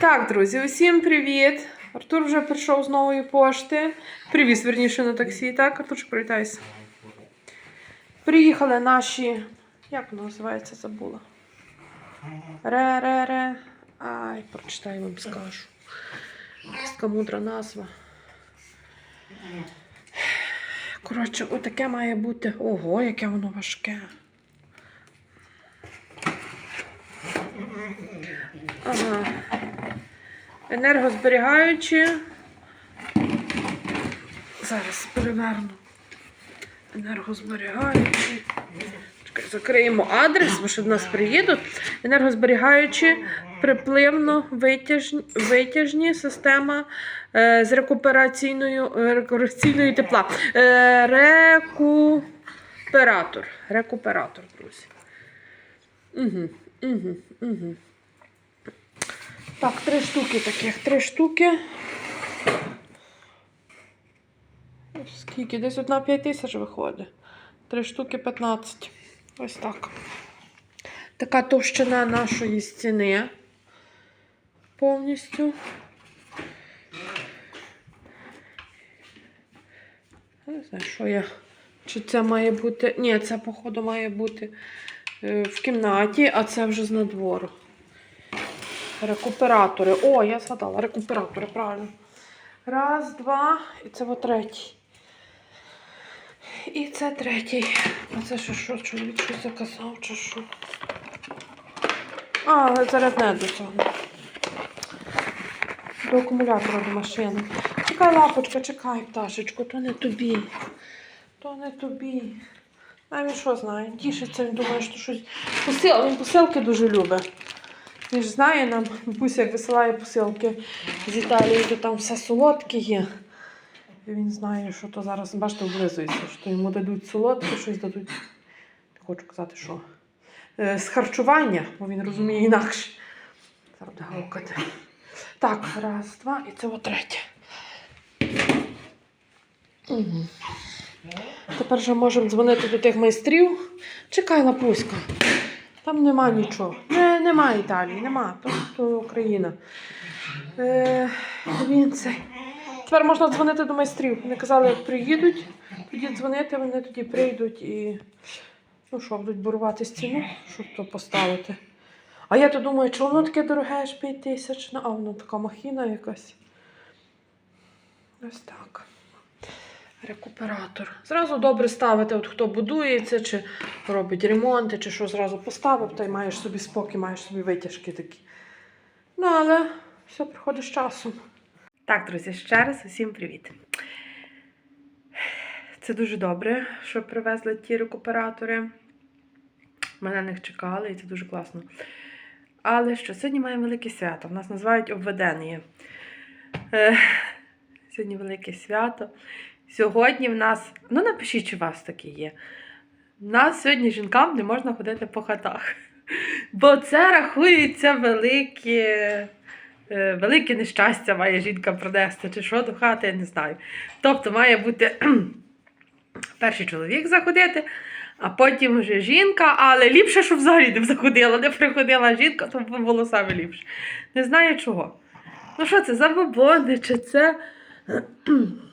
Так, друзі, усім привіт! Артур вже прийшов з нової пошти. Привіз, верніше, на таксі. Так, Артурчик, привітайся. Приїхали наші. Як воно називається, забула. Ре-ре-ре. Ай, прочитаю вам скажу. Така мудра назва. Коротше, отаке має бути. Ого, яке воно важке. Ага. Енергозберігаючі. Зараз переверну. Енергозберігаючі. Чекай, закриємо адрес, бо що до нас приїдуть. Енергозберігаючі, припливно витяжні, система е, з рекупераційною е, рекупераційною тепла. Е, рекуператор. Рекуператор, друзі. Угу, угу, угу. Так, три штуки таких, три штуки. Скільки? Десь одна 5 тисяч виходить. Три штуки 15. Ось так. Така товщина нашої стіни. Повністю. Не знаю, що я. Чи це має бути. Ні, це, походу, має бути е, в кімнаті, а це вже з надвору. Рекуператори. О, я згадала, рекуператори, правильно. Раз, два, і це от третій. І це третій. А це що, що, чоловік щось заказав, чи що? А, зарядне до цього. До акумулятора до машини. Чекай, лапочка, чекай, пташечко, то не тобі. То не тобі. А він що знає? Тішиться, він думає, що щось. Посил... Він посилки дуже любить. Він ж знає нам, Буся як висилає посилки з Італії, то там все солодке є. І він знає, що то зараз, бачите, облизується, що йому дадуть солодке, щось дадуть. Не хочу казати, що. Е, з харчування, бо він розуміє інакше. Зараз буде гавкати. Так, раз, два, і це третє. Тепер вже можемо дзвонити до тих майстрів. Чекай, лапуська. Там нема нічого. Не, нема Італії, нема. То, то Україна. Е, він цей. Тепер можна дзвонити до майстрів. Вони казали, як приїдуть, тоді дзвонити, вони тоді прийдуть і ну що, будуть бурувати стіну, щоб то поставити. А я то думаю, чи воно таке дороге, аж 5 тисяч, Ну, а воно така махіна якась. Ось так. Рекуператор. Зразу добре ставити, от хто будується, чи робить ремонти, чи що зразу поставив, та й маєш собі спокій, маєш собі витяжки такі. Ну, але все приходить з часом. Так, друзі, ще раз усім привіт. Це дуже добре, що привезли ті рекуператори. Мене них чекали, і це дуже класно. Але що, сьогодні маємо велике свято. В нас називають обведення. Сьогодні велике свято. Сьогодні в нас, ну напишіть, чи у вас таке є. У нас сьогодні жінкам не можна ходити по хатах. Бо це рахується велике, велике нещастя має жінка принести, чи що до хати, я не знаю. Тобто має бути перший чоловік заходити, а потім вже жінка, але ліпше, щоб взагалі не заходила, не приходила жінка, то було саме ліпше. Не знаю чого. Ну що це, забобони, чи це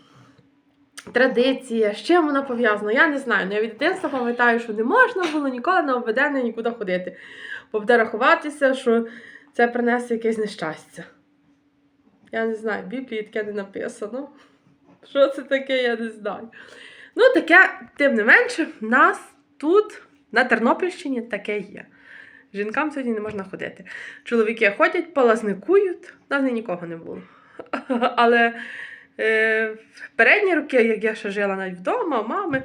традиція, з чим вона пов'язана, я не знаю. Ну, я від дитинства пам'ятаю, що не можна було ніколи на обведення нікуди ходити. Бо буде рахуватися, що це принесе якесь нещастя. Я не знаю, в Біблії таке не написано. Що це таке, я не знаю. Ну, таке, тим не менше, в нас тут, на Тернопільщині, таке є. Жінкам сьогодні не можна ходити. Чоловіки ходять, полазникують, у нас нікого не було. Але в передні роки, як я ще жила навіть вдома, у мами,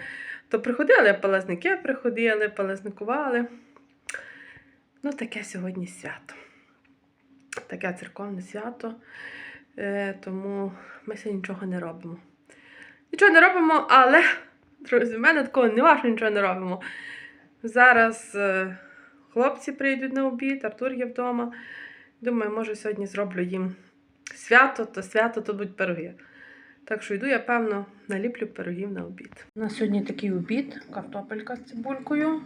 то приходили полазники, приходили, полазникували. Ну, таке сьогодні свято. Таке церковне свято. Е, тому ми сьогодні нічого не робимо. Нічого не робимо, але, друзі, в мене такого нема, що нічого не робимо. Зараз е, хлопці прийдуть на обід, Артур є вдома. Думаю, може, сьогодні зроблю їм свято, то свято, то будуть пироги. Так що йду, я, певно, наліплю пирогів на обід. У нас сьогодні такий обід, картопелька з цибулькою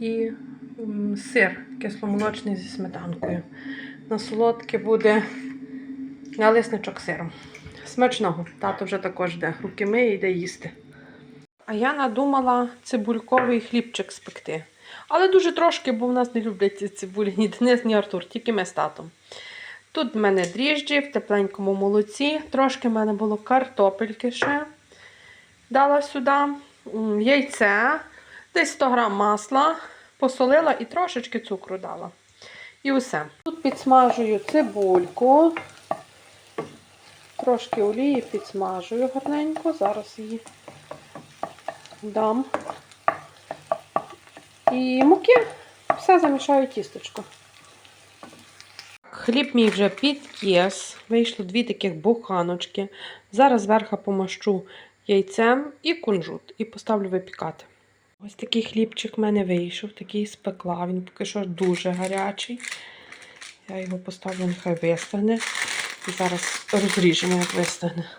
і сир кисломолочний зі сметанкою. На солодке буде налисничок сиром. Смачного. Тато вже також йде. Руки миє йде їсти. А я надумала цибульковий хлібчик спекти. Але дуже трошки, бо в нас не люблять ці цибулі ні Денис, ні Артур, тільки ми з татом. Тут в мене дріжджі в тепленькому молоці. Трошки в мене було картопельки ще. Дала сюди яйце, десь 100 грам масла, посолила і трошечки цукру дала. І усе. Тут підсмажую цибульку. Трошки олії підсмажую гарненько. Зараз її дам. І муки. Все замішаю тісточко. Хліб мій вже підкіс. Вийшло дві таких буханочки. Зараз зверху помащу яйцем і кунжут. І поставлю випікати. Ось такий хлібчик в мене вийшов, такий спекла. Він поки що дуже гарячий. Я його поставлю, нехай вистигне. І зараз розріжемо, як вистигне.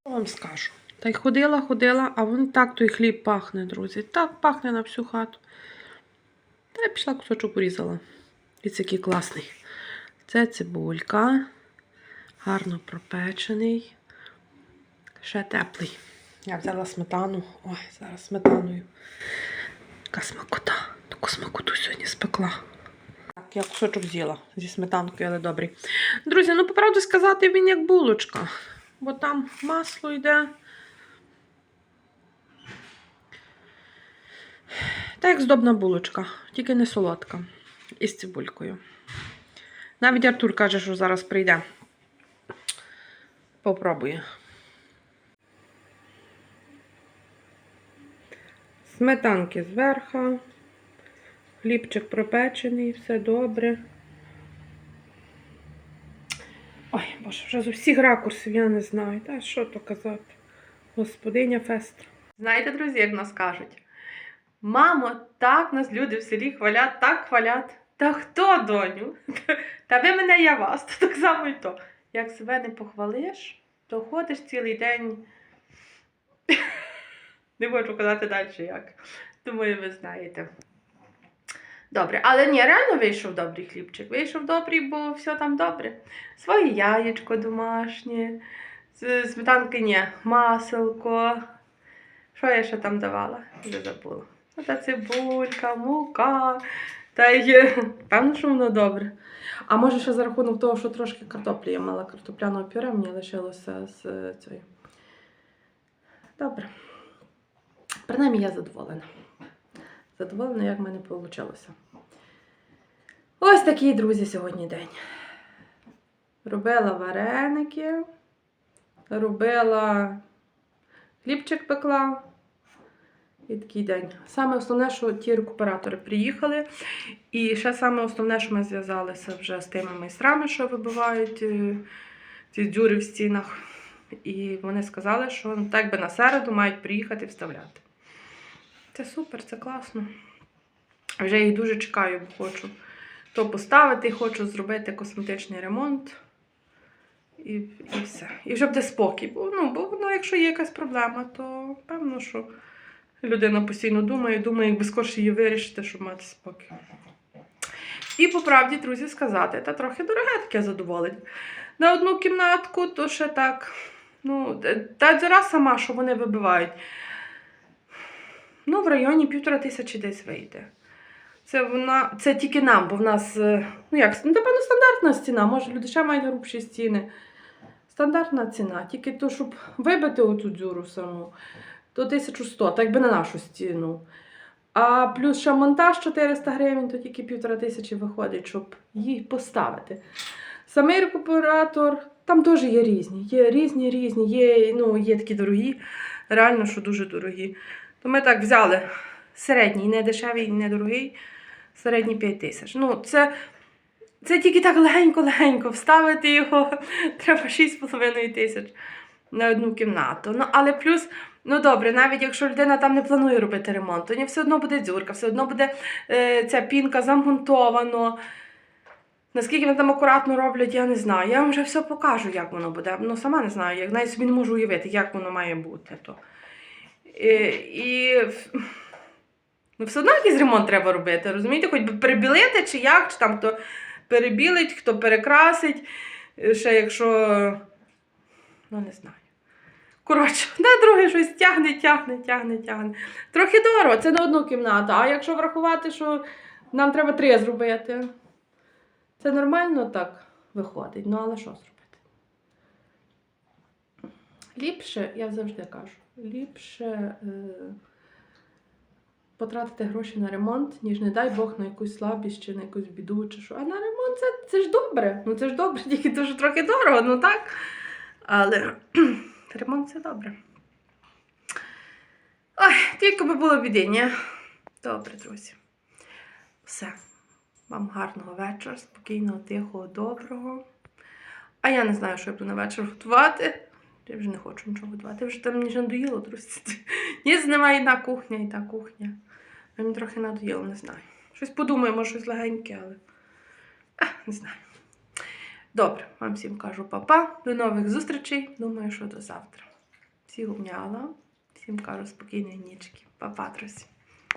Що вам скажу? Та й ходила, ходила, а вон так той хліб пахне, друзі. Так пахне на всю хату. Та я пішла кусочок порізала. І це який класний. Це цибулька. Гарно пропечений. Ще теплий. Я взяла сметану. Ой, зараз сметаною. Яка смакота. Таку смакоту сьогодні спекла. Так, я кусочок з'їла зі сметанкою, але добрий. Друзі, ну по правді сказати, він як булочка. Бо там масло йде. Та як здобна булочка, тільки не солодка. Із цибулькою. Навіть Артур каже, що зараз прийде. Попробує. Сметанки зверху. Хлібчик пропечений, все добре. Ой, боже, вже з усіх ракурсів я не знаю. Та що то казати? Господиня фест. Знаєте, друзі, як нас кажуть? Мамо, так нас люди в селі хвалять, так хвалять. Та хто, доню? Та ви мене, я вас, то так само і то. Як себе не похвалиш, то ходиш цілий день. Не хочу казати далі як. Думаю, ви знаєте. Добре, але ні, реально вийшов добрий хлібчик. Вийшов добрий, бо все там добре. Своє яєчко домашнє, сметанки ні, маселко. Що я ще там давала? Вже забула. Ну, Та цибулька, мука. Та й певно, що воно добре. А може ще за рахунок того, що трошки картоплі я мала картопляного пюре, мені лишилося з е, цією. Добре. Принаймні я задоволена. Задоволена, як в мене вийшло. Ось такий, друзі, сьогодні день. Робила вареники, робила хлібчик пекла. І такий день. Саме основне, що ті рекуператори приїхали. І ще саме основне, що ми зв'язалися вже з тими майстрами, що вибивають е, ці дюри в стінах. І вони сказали, що ну, так би на середу мають приїхати вставляти. Це супер, це класно. Вже їх дуже чекаю, бо хочу то поставити, хочу зробити косметичний ремонт. І, і все. І вже буде спокій. Бо, ну, бо ну, якщо є якась проблема, то певно, що людина постійно думає, думає, як би скорше її вирішити, щоб мати спокій. І по правді, друзі, сказати, та трохи дороге таке задоволення. На одну кімнатку, то ще так. Ну, та дзера сама, що вони вибивають. Ну, в районі півтора тисячі десь вийде. Це вона, це тільки нам, бо в нас, е, ну як, ну, напевно, стандартна ціна. Може, люди ще мають грубші стіни. Стандартна ціна. Тільки то, щоб вибити оцю дзюру саму, то 1100, так би на нашу стіну. А плюс ще монтаж 400 гривень, то тільки півтора тисячі виходить, щоб її поставити. Самий рекуператор, там теж є різні. Є різні, різні, є, ну, є такі дорогі, реально, що дуже дорогі. То ми так взяли середній, не дешевий, не дорогий, середній 5 тисяч. Ну, це, це тільки так легенько-легенько вставити його, треба 6,5 тисяч на одну кімнату. Ну, але плюс, ну добре, навіть якщо людина там не планує робити ремонт, то все одно буде дзюрка, все одно буде е, ця пінка замонтовано. Наскільки вони там акуратно роблять, я не знаю. Я вам вже все покажу, як воно буде. Ну, сама не знаю, як навіть собі не можу уявити, як воно має бути. То. І, і ну, все одно якийсь ремонт треба робити, розумієте? Хоч би прибілити чи як, чи там то перебілить, хто перекрасить. Е, Ще якщо. Ну, не знаю. Коротше, де другий щось тягне, тягне, тягне, тягне. Трохи дорого, це на одну кімнату. А якщо врахувати, що нам треба три зробити, це нормально так виходить. Ну, але що зробити? Ліпше, я завжди кажу, ліпше е, потратити гроші на ремонт, ніж, не дай Бог, на якусь слабість чи на якусь біду, чи що. А на ремонт це, це ж добре. Ну це ж добре, тільки дуже трохи дорого, ну так. Але ремонт це добре. Ой, тільки би було біди, ні? Добре, друзі. Все. Вам гарного вечора, спокійного, тихого, доброго. А я не знаю, що я буду на вечір готувати. Я вже не хочу нічого готувати. Вже там мені надоїло, друзі. Ні, немає одна кухня і та кухня. Мені трохи надоїло, не знаю. Щось подумаємо, щось легеньке, але. А, не знаю. Добре, вам всім кажу па-па. До нових зустрічей. Думаю, що до завтра. Всіх обняла. Всім кажу спокійної нічки. Па-па, друзі.